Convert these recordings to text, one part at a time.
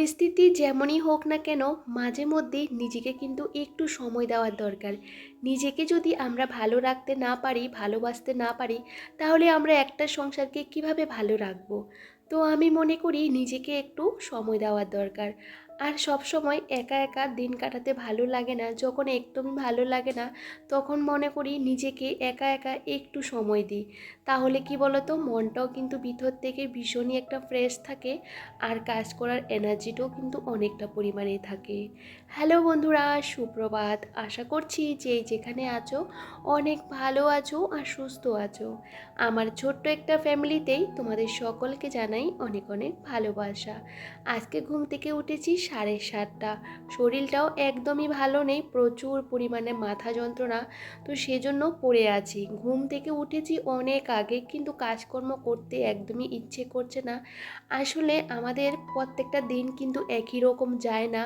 পরিস্থিতি যেমনই হোক না কেন, মাঝে মধ্যে নিজেকে কিন্তু একটু সময় দেওয়ার দরকার। নিজেকে যদি আমরা ভালো রাখতে না পারি, ভালোবাসতে না পারি, তাহলে আমরা একটা সংসারকে কীভাবে ভালো রাখব? তো আমি মনে করি নিজেকে একটু সময় দেওয়ার দরকার। আর সব সময় একা একা দিন কাটাতে ভালো লাগে না, যখন একদমই ভালো লাগে না, তখন মনে করি নিজেকে একা একা একটু সময় দিই। তাহলে কি বলতো? মনটাও কিন্তু ভিতর থেকে ভীষণই একটা ফ্রেশ থাকে আর কাজ করার এনার্জিটাও কিন্তু অনেকটা পরিমাণে থাকে। হ্যালো বন্ধুরা, সুপ্রভাত। আশা করছি যে যেখানে আছো অনেক ভালো আছো আর সুস্থ আছো। আমার ছোট্ট একটা ফ্যামিলিতেই তোমাদের সকলকে জানাই অনেক অনেক ভালোবাসা। আজকে ঘুম থেকে উঠেছি সাড়ে সাতটা। শরীরটাও একদমই ভালো নেই, প্রচুর পরিমাণে মাথা যন্ত্রণা, তো সেজন্য পড়ে আছি। ঘুম থেকে উঠেছি অনেক আগে কিন্তু কাজকর্ম করতে একদমই ইচ্ছে করছে না। আসলে আমাদের প্রত্যেকটা দিন কিন্তু একই রকম যায় না।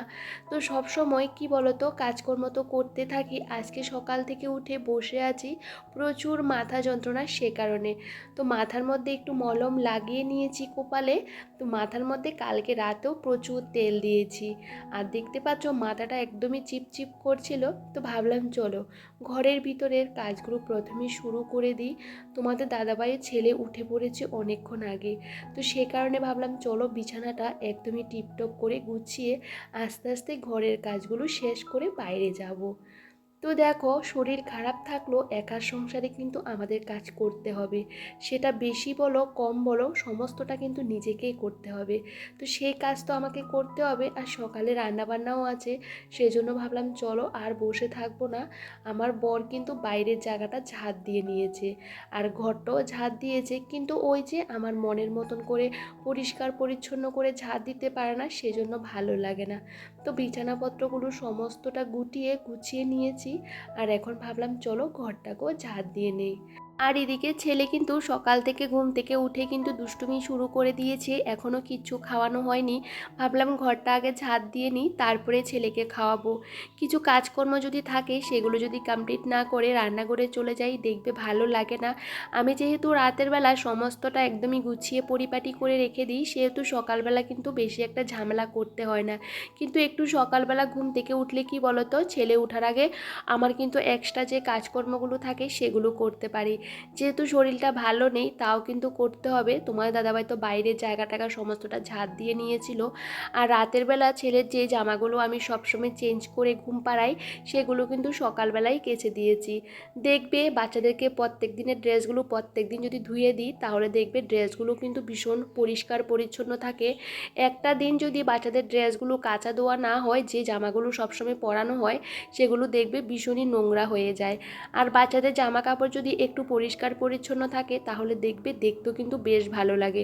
তো সব সময় কি বলতো, কাজকর্ম তো করতে থাকি, আজকে সকাল থেকে উঠে বসে আছি, প্রচুর মাথা যন্ত্রণা সে কারণে। তো মাথার মধ্যে একটু মলম লাগিয়ে নিয়েছি কপালে, তো মাথার মধ্যে কালকে রাতেও প্রচুর তেল দিয়েছি। আর দেখতে পাচ্ছ, মাথাটা একদমই চিপচিপ করছিল, তো ভাবলাম চলো ঘরের ভিতরের কাজগুলো প্রথমে শুরু করে দিই। তোমাদের দাদাভাইয়ের ছেলে উঠে পড়েছে অনেকক্ষণ আগে। তো সে কারণে ভাবলাম, চলো বিছানাটা একদমই টিপটপ করে গুছিয়ে আস্তে আস্তে ঘরের কাজগুলো শেষ করে বাইরে যাব। তো দেখো, শরীর খারাপ থাকলেও একার সংসারে কিন্তু আমাদের কাজ করতে হবে। সেটা বেশি বলো, কম বলো, সমস্তটা কিন্তু নিজেকেই করতে হবে। তো সেই কাজ তো আমাকে করতে হবে আর সকালে রান্নাবান্নাও আছে। সেজন্য ভাবলাম, চলো আর বসে থাকব না। আমার বর কিন্তু বাইরের জায়গাটা ঝাঁট দিয়ে নিয়েছে আর ঘরটাও ঝাঁট দিয়েছে। কিন্তু ওই যে আমার মনের মতন করে পরিষ্কার পরিচ্ছন্ন করে ঝাঁট দিতে পারে না, সেজন্য ভালো লাগে না। তো বিছানাপত্রগুলো সমস্তটা গুটিয়ে গুছিয়ে নিয়েছি। আর এখন ভাবলাম চলো ঘরটাকেও ঝাঁট দিয়ে নেই। আর এদিকে ছেলে কিন্তু সকাল থেকে ঘুম থেকে উঠে কিন্তু দুষ্টুমি শুরু করে দিয়েছে। এখনও কিচ্ছু খাওয়ানো হয়নি। ভাবলাম ঘরটা আগে ঝাঁট দিয়ে নিই, তারপরে ছেলেকে খাওয়াবো। কিছু কাজকর্ম যদি থাকে, সেগুলো যদি কমপ্লিট না করে রান্নাঘরে চলে যাই, দেখবে ভালো লাগে না। আমি যেহেতু রাতের বেলা সমস্তটা একদমই গুছিয়ে পরিপাটি করে রেখে দিই, সেহেতু সকালবেলা কিন্তু বেশি একটা ঝামেলা করতে হয় না। কিন্তু একটু সকালবেলা ঘুম থেকে উঠলে কি বলতো, ছেলে ওঠার আগে আমার কিন্তু এক্সট্রা যে কাজকর্মগুলো থাকে, সেগুলো করতে পারি। যেহেতু শরীরটা ভালো নেই, তাও কিন্তু করতে হবে। তোমার দাদাভাই তো বাইরের জায়গা টাকা সমস্তটা ঝাড় দিয়ে নিয়েছিল। আর রাতের বেলা ছেলের যে জামাগুলো আমি সবসময় চেঞ্জ করে ঘুম পাড়াই, সেগুলো কিন্তু সকালবেলায় কেচে দিয়েছি। দেখবে বাচ্চাদেরকে প্রত্যেক দিনের ড্রেসগুলো প্রত্যেক দিন যদি ধুয়ে দিই, তাহলে দেখবে ড্রেসগুলো কিন্তু ভীষণ পরিষ্কার পরিচ্ছন্ন থাকে। একটা দিন যদি বাচ্চাদের ড্রেসগুলো কাঁচা দেওয়া না হয়, যে জামাগুলো সবসময় পরানো হয়, সেগুলো দেখবে ভীষণই নোংরা হয়ে যায়। আর বাচ্চাদের জামা কাপড় যদি একটু পরিষ্কার পরিচ্ছন্ন থাকে, তাহলে দেখবে দেখতেও কিন্তু বেশ ভালো লাগে।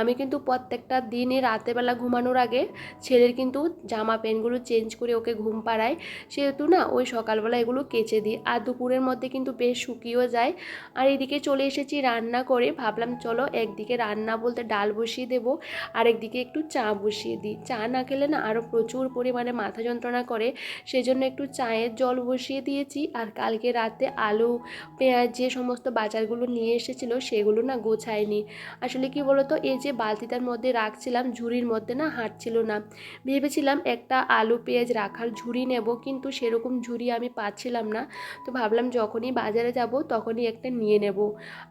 আমি কিন্তু প্রত্যেকটা দিনে রাতেরবেলা ঘুমানোর আগে ছেলের কিন্তু জামা প্যান্টগুলো চেঞ্জ করে ওকে ঘুম পাড়ায় সেহেতু না ওই সকালবেলা এগুলো কেচে দিই। আর দুপুরের মধ্যে কিন্তু বেশ শুকিয়েও যায়। আর এদিকে চলে এসেছি রান্না করে। ভাবলাম চলো একদিকে রান্না বলতে ডাল বসিয়ে দেবো আর একদিকে একটু চা বসিয়ে দিই। চা না খেলে না আরও প্রচুর পরিমাণে মাথা যন্ত্রণা করে। সেজন্য একটু চায়ের জল বসিয়ে দিয়েছি। আর কালকে রাতে আলু, পেঁয়াজ যে সমস্ত বাজারগুলো নিয়ে এসেছিল সেগুলো না গোছায়নি। আসলে কি বলতো, এই যে বালতিটার মধ্যে রাখছিলাম ঝুড়ির মধ্যে না হাঁটছিল না। ভেবেছিলাম একটা আলু পেঁয়াজ রাখার ঝুড়ি নেব, কিন্তু সেরকম ঝুড়ি আমি পাচ্ছিলাম না। তো ভাবলাম যখনই বাজারে যাব তখনই একটা নিয়ে নেব।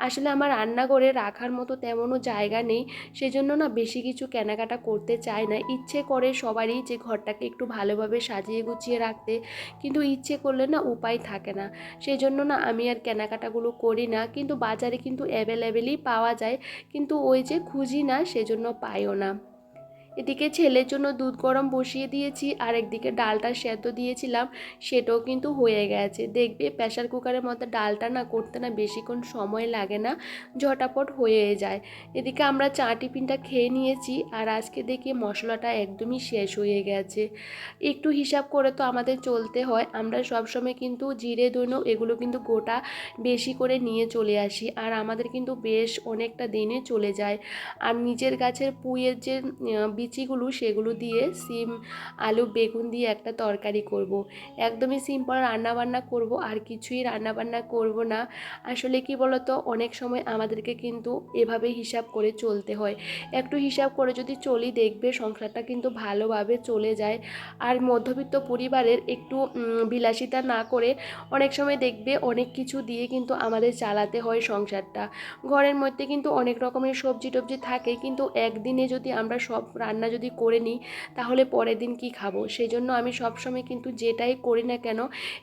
আসলে আমার রান্নাঘরে রাখার মতো তেমনও জায়গা নেই, সেজন্য না বেশি কিছু কেনাকাটা করতে চাই না। ইচ্ছে করে সবারই যে ঘরটাকে একটু ভালোভাবে সাজিয়ে গুছিয়ে রাখতে, কিন্তু ইচ্ছে করলে না উপায় থাকে না। সেই জন্য না আমি আর কেনাকাটাগুলো করি না কিন্তু বাজারে কিন্তু অ্যাভেলেবেলই পাওয়া যায়। কিন্তু ওই যে খুঁজি না সেজন্য পাইও না। এদিকে ছেলের জন্য দুধ গরম বসিয়ে দিয়েছি, আর একদিকে ডালটা সেদ্ধ দিয়েছিলাম, সেটাও কিন্তু হয়ে গেছে। দেখবে প্রেশার কুকারের মতো ডালটা না করতে না বেশিক্ষণ সময় লাগে না, ঝটাপট হয়ে যায়। এদিকে আমরা চা টিফিনটা খেয়ে নিয়েছি, আর আজকে দেখি মশলাটা একদমই শেষ হয়ে গেছে। একটু হিসাব করে তো আমাদের চলতে হয়, আমরা সবসময় কিন্তু জিরে দৈন এগুলো কিন্তু গোটা বেশি করে নিয়ে চলে আসি, আর আমাদের কিন্তু বেশ অনেকটা দিনে চলে যায়। আর নিজের গাছের পুঁয়ের যে বিচিগুলো সেগুলো দিয়ে সিম, আলু, বেগুন দিয়ে একটা তরকারি করব। একদমই সিম্পল রান্নাবান্না করব, আর কিছুই রান্নাবান্না করব না। আসলে কি বলতো, অনেক সময় আমাদেরকে কিন্তু এভাবে হিসাব করে চলতে হয়। একটু হিসাব করে যদি চলি, দেখবে সংসারটা কিন্তু ভালোভাবে চলে যায়। আর মধ্যবিত্ত পরিবারের একটু বিলাসিতা না করে অনেক সময় দেখবে অনেক কিছু দিয়ে কিন্তু আমাদের চালাতে হয় সংসারটা। ঘরের মধ্যে কিন্তু অনেক রকমের সবজি টবজি থাকে, কিন্তু একদিনে যদি আমরা সব রান্না যদি করে নিই, তাহলে পরের দিন কি খাব? সেই জন্য আমি সবসময় কিন্তু যেটাই করি না কেন,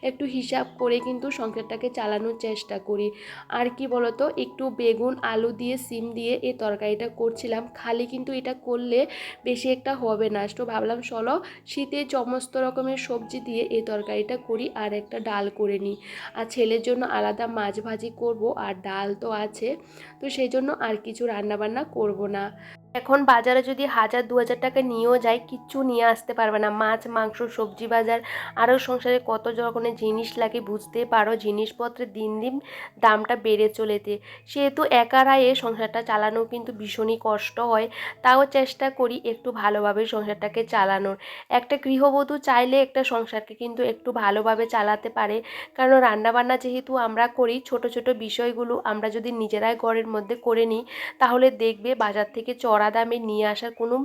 একটু হিসাব করে কিন্তু সংসারটাকে চালানোর চেষ্টা করি। আর কি বলতো, একটু বেগুন, আলু দিয়ে, সিম দিয়ে এই তরকারিটা করছিলাম। খালি কিন্তু এটা করলে বেশি একটা হবে না। তো ভাবলাম, চলো শীতে সমস্ত রকমের সবজি দিয়ে এই তরকারিটা করি আর একটা ডাল করে নিই। আর ছেলের জন্য আলাদা মাছ ভাজি করব আর ডাল তো আছে, তো সেই জন্য আর কিছু রান্নাবান্না করব না। এখন বাজারে যদি হাজার দু হাজার টাকা নিয়েও যায়, কিচ্ছু নিয়ে আসতে পারবে না। মাছ, মাংস, সবজি বাজার, আরও সংসারে কত রকমের জিনিস লাগে বুঝতে পারো। জিনিসপত্রের দিন দিন দামটা বেড়ে চলেছে। সেহেতু একা রায়ে সংসারটা চালানো কিন্তু ভীষণই কষ্ট হয়। তাও চেষ্টা করি একটু ভালোভাবে সংসারটাকে চালানোর। একটা গৃহবধূ চাইলে একটা সংসারকে কিন্তু একটু ভালোভাবে চালাতে পারে। কারণ রান্নাবান্না যেহেতু আমরা করি, ছোট ছোট বিষয়গুলো আমরা যদি নিজেরাই ঘরের মধ্যে করে নিই, তাহলে দেখবে বাজার থেকে চড়া দামে নিয়ে আসার কোনো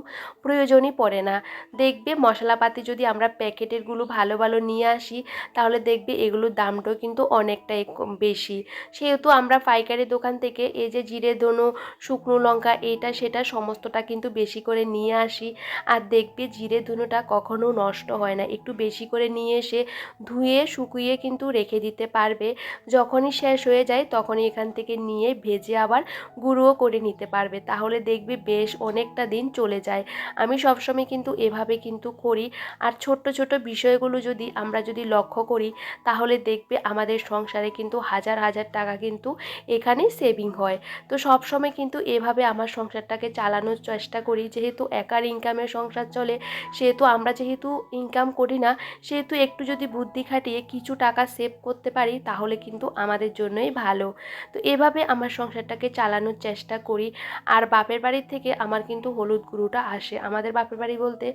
প্রয়োজনই পড়ে না। দেখবে মশলাপাতি যদি আমরা প্যাকেটেরগুলো ভালো ভালো নিয়ে আসি, তাহলে দেখবে এগুলোর দামটাও কিন্তু অনেকটাই বেশি। সেহেতু আমরা পাইকারি দোকান থেকে এই যে জিরে, ধনো, শুকনো লঙ্কা এটা সেটা সমস্তটা কিন্তু বেশি করে নিয়ে আসি। আর দেখবে জিরে, ধনুটা কখনো নষ্ট হয় না। একটু বেশি করে নিয়ে এসে ধুয়ে, শুকিয়ে কিন্তু রেখে দিতে পারবে। যখনই শেষ হয়ে যায়, তখনই এখান থেকে নিয়ে ভেজে আবার গুঁড়োও করে নিতে পারবে। তাহলে দেখবে বেশ অনেকটা দিন চলে যায়। আমি সবসময় কিন্তু এভাবে কিন্তু করি। আর ছোট্ট ছোট বিষয়গুলো যদি আমরা যদি লক্ষ্য করি, তাহলে দেখবে আমাদের সংসারে কিন্তু হাজার হাজার টাকা কিন্তু এখানে সেভিং হয়। তো সবসময় কিন্তু এভাবে আমার সংসারটাকে চালানোর চেষ্টা করি। যেহেতু একার ইনকামের সংসার চলে, সেহেতু আমরা যেহেতু ইনকাম করি না, সেহেতু একটু যদি বুদ্ধি খাটিয়ে কিছু টাকা সেভ করতে পারি, তাহলে কিন্তু আমাদের জন্যই ভালো। তো এভাবে আমার সংসারটাকে চালানোর চেষ্টা করি। আর বাপের বাড়ির থেকে আমার কিন্তু হলুদ গুঁড়োটা আসে। আমাদের বাপের বাড়ি বলতে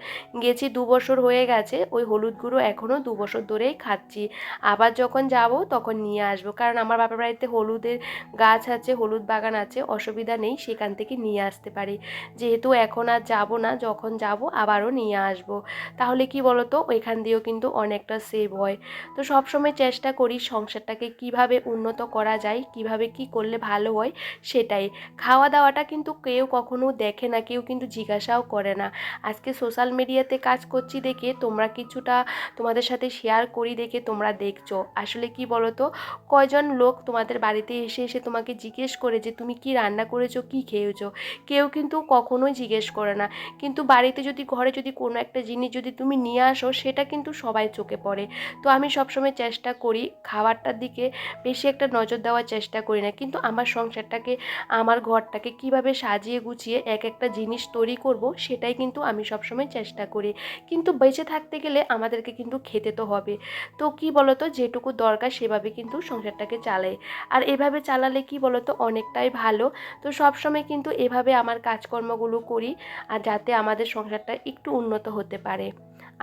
গেছি দু বছর হয়ে গেছে, ওই হলুদ গুঁড়ো এখনও দু বছর ধরেই খাচ্ছি। আবার যখন যাব তখন নিয়ে আসব, কারণ আমার বাপের বাড়িতে হলুদের গাছ আছে, হলুদ বাগান আছে, অসুবিধা নেই, সেখান থেকে নিয়ে আসতে পারি। যেহেতু এখন আর যাব না, যখন যাব আবারও নিয়ে আসব। তাহলে কি বলতো, ওইখান দিয়েও কিন্তু অনেকটা সেভ হয়। তো সবসময় চেষ্টা করি সংসারটাকে কীভাবে উন্নত করা যায়, কীভাবে কি করলে ভালো হয় সেটাই। খাওয়া দাওয়াটা কিন্তু কেউ কখনো দেখে না, কেউ কিন্তু জিজ্ঞাসাও করে না। আজকে সোশ্যাল মিডিয়াতে কাজ করছি দেখে তোমরা কিছুটা তোমাদের সাথে শেয়ার করি দেখে তোমরা দেখছ। আসলে কি বলো তো কয়জন লোক তোমাদের বাড়িতে এসে এসে তোমাকে জিজ্ঞেস করে যে, তুমি কি রান্না করেছ, কি খেয়েছো? কেউ কিন্তু কখনোই জিজ্ঞেস করে না। কিন্তু বাড়িতে যদি, ঘরে যদি কোনো একটা জিনিস যদি তুমি নিয়ে আসো, সেটা কিন্তু সবাই চোখে পড়ে। তো আমি সবসময় চেষ্টা করি খাবারটার দিকে বেশি একটা নজর দেওয়ার চেষ্টা করি না। কিন্তু আমার সংসারটাকে, আমার ঘরটাকে কীভাবে সাজিয়ে গুছিয়ে এক একটা জিনিস তৈরি করব, সেটাই কিন্তু আমি সবসময় চেষ্টা করি। কিন্তু বেঁচে থাকতে গেলে আমাদেরকে কিন্তু খেতে তো হবে। তো কি বলতো, যেটুকু দরকার সেভাবে কিন্তু সংসারটাকে চালাই। আর এভাবে চালালে কি বলতো, অনেকটাই ভালো। তো সবসময় কিন্তু এভাবে আমার কাজকর্মগুলো করি, আর যাতে আমাদের সংসারটা একটু উন্নত হতে পারে।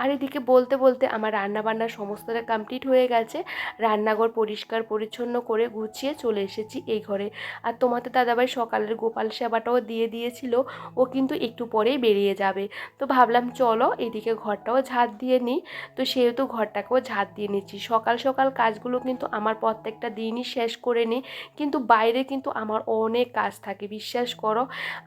আর এদিকে বলতে বলতে আমার রান্নাবান্না সমস্তটা কমপ্লিট হয়ে গেছে। রান্নাঘর পরিষ্কার পরিচ্ছন্ন করে গুছিয়ে চলে এসেছি এই ঘরে। আর তোমাদের দাদাভাই সকালের গোপাল সেবাটাও দিয়ে দিয়েছিল, ও কিন্তু একটু পরেই বেরিয়ে যাবে। তো ভাবলাম চলো এদিকে ঘরটাও ঝাঁট দিয়ে নিই। তো সেহেতু ঘরটাকেও ঝাঁট দিয়ে নিচ্ছি। সকাল সকাল কাজগুলো কিন্তু আমার প্রত্যেকটা দিনই শেষ করে নিই। কিন্তু বাইরে কিন্তু আমার অনেক কাজ থাকে, বিশ্বাস করো।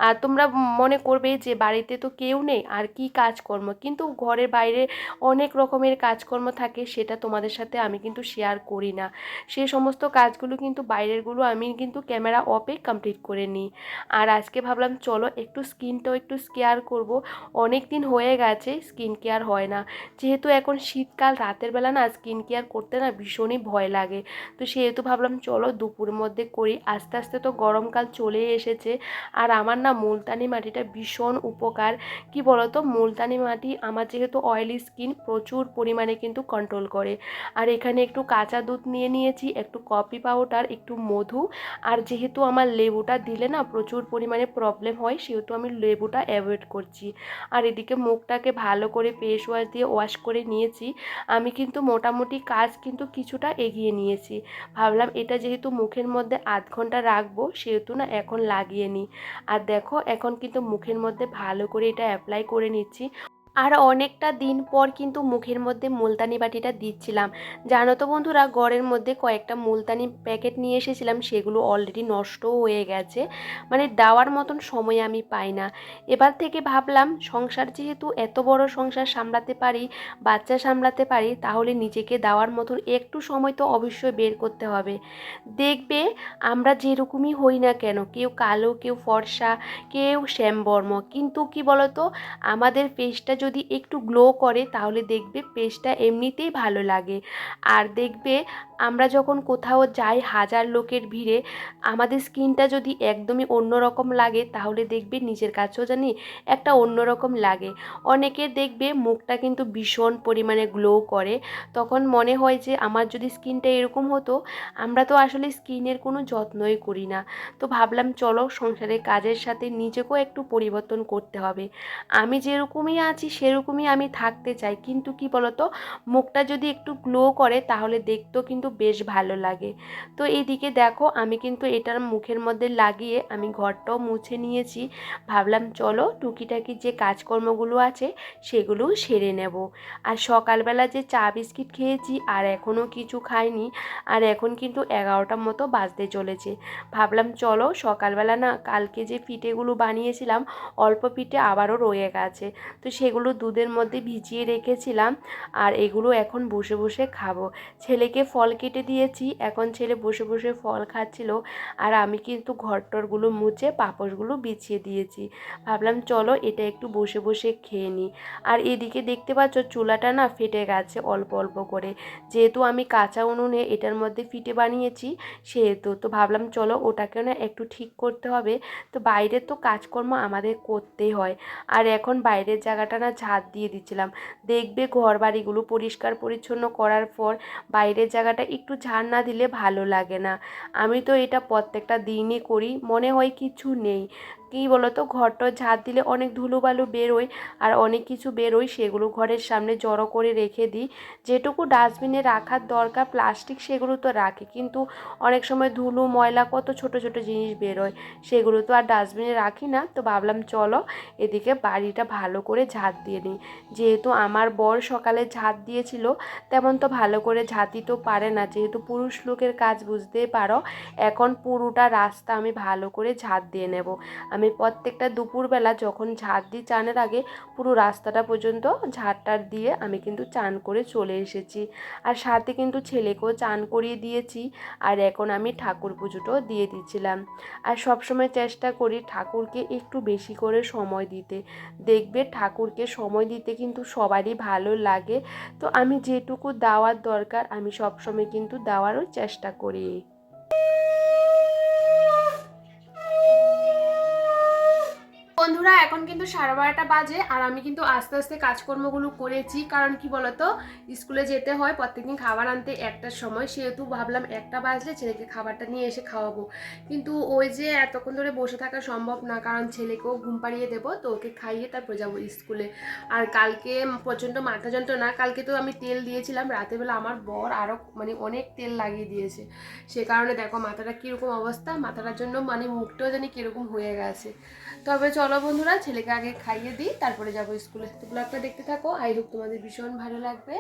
আর তোমরা মনে করবে যে বাড়িতে তো কেউ নেই, আর কি কাজকর্ম? কিন্তু ঘরের বাইরে অনেক রকমের কাজকর্ম থাকে, সেটা তোমাদের সাথে আমি কিন্তু শেয়ার করি না। সে সমস্ত কাজগুলো কিন্তু বাইরেরগুলো আমি কিন্তু ক্যামেরা অফে কমপ্লিট করে নিই। আর আজকে ভাবলাম, চলো একটু স্কিনটাও একটু কেয়ার করব। অনেক দিন হয়ে গেছে স্কিন কেয়ার হয় না। যেহেতু এখন শীতকাল, রাতের বেলা না স্কিন কেয়ার করতে না ভীষণই ভয় লাগে। তো সেহেতু ভাবলাম, চলো দুপুরের মধ্যে করি। আস্তে আস্তে তো গরমকাল চলে এসেছে। আর আমার না মুলতানি মাটিটা ভীষণ উপকার। কি বলতো? মুলতানি মাটি আমার যেহেতু অয়েলি অয়েলি স্কিন প্রচুর পরিমাণে কিন্তু কন্ট্রোল করে। আর এখানে একটু কাঁচা দুধ নিয়ে নিয়েছি, একটু কফি পাউডার একটু মধু। আর যেহেতু আমার লেবুটা দিলে না প্রচুর পরিমাণে প্রবলেম হয়, সেহেতু আমি লেবুটা অ্যাভয়েড করছি। আর এদিকে মুখটাকে ভালো করে ফেস ওয়াশ দিয়ে ওয়াশ করে নিয়েছি। আমি কিন্তু মোটামুটি কাজ কিন্তু কিছুটা এগিয়ে নিয়েছি। ভাবলাম এটা যেহেতু মুখের মধ্যে আধ ঘণ্টা রাখব, সেহেতু না এখন লাগিয়ে নিই। আর দেখো, এখন কিন্তু মুখের মধ্যে ভালো করে এটা অ্যাপ্লাই করে নিচ্ছি। আর অনেকটা দিন পর কিন্তু মুখের মধ্যে মুলতানি বাটিটা দিচ্ছিলাম। জানো তো বন্ধুরা, ঘরের মধ্যে কয়েকটা মুলতানি প্যাকেট নিয়ে এসেছিলাম, সেগুলো অলরেডি নষ্টও হয়ে গেছে। মানে দেওয়ার মতন সময় আমি পাই না। এবার থেকে ভাবলাম, সংসার যেহেতু এত বড় সংসার সামলাতে পারি, বাচ্চা সামলাতে পারি, তাহলে নিজেকে দেওয়ার মতন একটু সময় তো অবশ্যই বের করতে হবে। দেখবে, আমরা যেরকমই হই না কেন, কেউ কালো, কেউ ফর্সা, কেউ শ্যামবর্ম, কিন্তু কি বলতো, আমাদের ফেসটা যদি একটু গ্লো করে তাহলে দেখবে ফেসটা এমনিতেই ভালো লাগে। আর দেখবে আমরা যখন কোথাও যাই হাজার লোকের ভিড়ে, আমাদের স্কিনটা যদি একদমই অন্যরকম লাগে তাহলে দেখবে নিজের কাছেও জানি একটা অন্যরকম লাগে। অনেকে দেখবে মুখটা কিন্তু ভীষণ পরিমাণে গ্লো করে। তখন মনে হয় যে আমার যদি স্কিনটা এরকম হতো, আমরা তো আসলে স্কিনের কোনো যত্নই করি না। তো ভাবলাম চলো সংসারের কাজের সাথে নিজেকেও একটু পরিবর্তন করতে হবে। আমি যেরকমই আছি সেরকমই আমি থাকতে চাই। কিন্তু কি বলতো? মুখটা যদি একটু গ্লো করে, তাহলে দেখতেও কিন্তু বেশ ভালো লাগে। তো এইদিকে দেখো, আমি কিন্তু এটার মুখের মধ্যে লাগিয়ে আমি ঘরটাও মুছে নিয়েছি। ভাবলাম, চলো টুকিটাকি যে কাজকর্মগুলো আছে, সেগুলো সেরে নেব। আর সকালবেলা যে চা বিস্কিট খেয়েছি, আর এখনও কিছু খাইনি, আর এখন কিন্তু এগারোটার মতো বাজতে চলেছে। ভাবলাম, চলো সকালবেলা না, কালকে যে পিঠেগুলো বানিয়েছিলাম, অল্প পিঠে আবারও রয়ে গেছে। তো সেগুলো দুধের মধ্যে ভিজিয়ে রেখেছিলাম আর এগুলো এখন বসে বসে খাব। ছেলেকে ফল কেটে দিয়েছি, এখন ছেলে বসে বসে ফল খাচ্ছিল আর আমি কিন্তু ঘরটরগুলো মুছে পাপড়গুলো বিছিয়ে দিয়েছি। ভাবলাম চলো এটা একটু বসে বসে খেয়ে নিই। আর এদিকে দেখতে পাচ্ছ চুলাটা না ফেটে গেছে অল্প অল্প করে। যেহেতু আমি কাঁচা উনুনে এটার মধ্যে ফিটে বানিয়েছি, সেহেতু তো ভাবলাম চলো ওটাকে না একটু ঠিক করতে হবে। তো বাইরের তো কাজকর্ম আমাদের করতেই হয়। আর এখন বাইরের জায়গাটা না ঝাঁট দিয়ে দিচ্ছিলাম। দেখবে ঘর বাড়িগুলো পরিষ্কার পরিচ্ছন্ন করার পর বাইরের জায়গাটা একটু ঝাড় না দিলে ভালো লাগে না। আমি তো এটা প্রত্যেকটা দিনই করি, মনে হয় কিছু নেই। কী বলতো, ঘরটা ঝাঁট দিলে অনেক ধুলোবালু বেরোয় আর অনেক কিছু বেরোয়, সেগুলো ঘরের সামনে জড়ো করে রেখে দিই। যেটুকু ডাস্টবিনে রাখার দরকার, প্লাস্টিক সেগুলো তো রাখি, কিন্তু অনেক সময় ধুলো, ময়লা কত ছোট ছোট জিনিস বেরোয়, সেগুলো তো আর ডাস্টবিনে রাখি না। তো ভাবলাম চলো এদিকে বাড়িটা ভালো করে ঝাঁট দিয়ে নিই। যেহেতু আমার বর সকালে ঝাঁট দিয়েছিল, তেমন তো ভালো করে ঝাঁট দিতেও পারে না। যেহেতু পুরুষ লোকের কাজ বুঝতেই পারো, এখন পুরোটা রাস্তা আমি ভালো করে ঝাঁট দিয়ে নেব। প্রত্যেকটা দুপুরবেলা যখন ঝাঁট দিই চানের আগে পুরো রাস্তাটা পর্যন্ত ঝাড়টার দিয়ে আমি কিন্তু চান করে চলে এসেছি। আর সাথে কিন্তু ছেলেকেও চান করিয়ে দিয়েছি আর এখন আমি ঠাকুর পুজোটাও দিয়ে দিচ্ছিলাম। আর সবসময় চেষ্টা করি ঠাকুরকে একটু বেশি করে সময় দিতে। দেখবে ঠাকুরকে সময় দিতে কিন্তু সবারই ভালো লাগে। তো আমি যেটুকু দেওয়ার দরকার আমি সবসময় কিন্তু দেওয়ারও চেষ্টা করি। বন্ধুরা, এখন কিন্তু সাড়ে বারোটা বাজে আর আমি কিন্তু আস্তে আস্তে কাজকর্মগুলো করেছি। কারণ কি বলতো? স্কুলে যেতে হয়, প্রত্যেকদিন খাবার আনতে একটার সময়। সেহেতু ভাবলাম একটা বাজলে ছেলেকে খাবারটা নিয়ে এসে খাওয়াবো। কিন্তু ওই যে এতক্ষণ ধরে বসে থাকা সম্ভব না, কারণ ছেলেকেও ঘুম পাড়িয়ে দেবো, তো ওকে খাইয়ে তারপর যাব স্কুলে। আর কালকে প্রচণ্ড মাথা যন্ত্রণা, কালকে তো আমি তেল দিয়েছিলাম, রাতেরবেলা আমার বর আরও মানে অনেক তেল লাগিয়ে দিয়েছে। সে কারণে দেখো মাথাটা কীরকম অবস্থা, মাথাটার জন্য মানে মুখটাও জানি কীরকম হয়ে গেছে। তবে চলো বন্ধুরা, ছেলেকে আগে খাইয়ে দিই, তারপরে যাব স্কুলে। ব্লগটা দেখতে থাকো, আই হোপ তোমাদের ভীষণ ভালো লাগবে।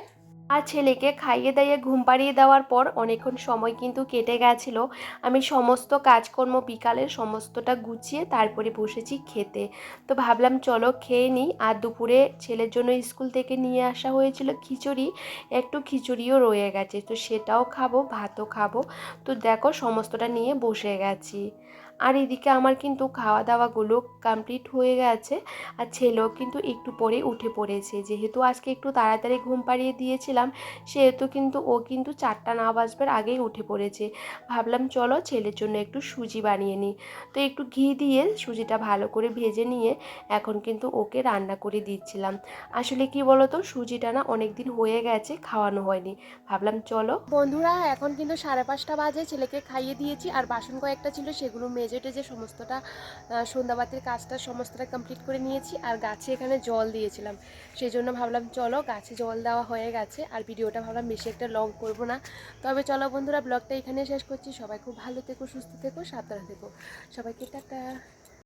আর ছেলেকে খাইয়ে দাইয়ে ঘুম পাড়িয়ে দেওয়ার পর অনেকক্ষণ সময় কিন্তু কেটে গেছিল। আমি সমস্ত কাজকর্ম বিকালের সমস্তটা গুছিয়ে তারপরে বসেছি খেতে। তো ভাবলাম, চলো খেয়ে নিই। আর দুপুরে ছেলের জন্য স্কুল থেকে নিয়ে আসা হয়েছিল খিচুড়ি। একটু খিচুড়িও রয়ে গেছে, তো সেটাও খাব, ভাতও খাব। তো দেখো, সমস্তটা নিয়ে বসে গেছি। আর এদিকে আমার কিন্তু খাওয়া দাওয়াগুলো কমপ্লিট হয়ে গেছে। আর ছেলেও কিন্তু একটু পরে উঠে পড়েছে। যেহেতু আজকে একটু তাড়াতাড়ি ঘুম পাড়িয়ে দিয়েছিলাম, সেহেতু কিন্তু ও কিন্তু চারটা না বাজবার আগেই উঠে পড়েছে। ভাবলাম, চলো ছেলের জন্য একটু সুজি বানিয়ে নিই। তো একটু ঘি দিয়ে সুজিটা ভালো করে ভেজে নিয়ে এখন কিন্তু ওকে রান্না করে দিচ্ছিলাম। আসলে কি বলতো, সুজিটা না অনেক দিন হয়ে গেছে, খাওয়ানো হয়নি। ভাবলাম, চলো। বন্ধুরা, এখন কিন্তু সাড়ে পাঁচটা বাজে, ছেলেকে খাইয়ে দিয়েছি। আর বাসন কয়েকটা ছিল, সেগুলো মেজে টেজে সমস্তটা সন্ধ্যাবাতির কাজটা সমস্তটা কমপ্লিট করে নিয়েছি আর গাছে এখানে জল দিয়েছিলাম। সেই জন্য ভাবলাম, চলো গাছে জল দেওয়া হয়ে গেছে আর ভিডিওটা ভাবলাম বেশি একটা লং করব না। তবে চলো বন্ধুরা, ব্লগটা এখানে শেষ করছি। সবাই খুব ভালো থেকো, সুস্থ থেকো, সাবধানে থেকো। সবাইকে টাটা।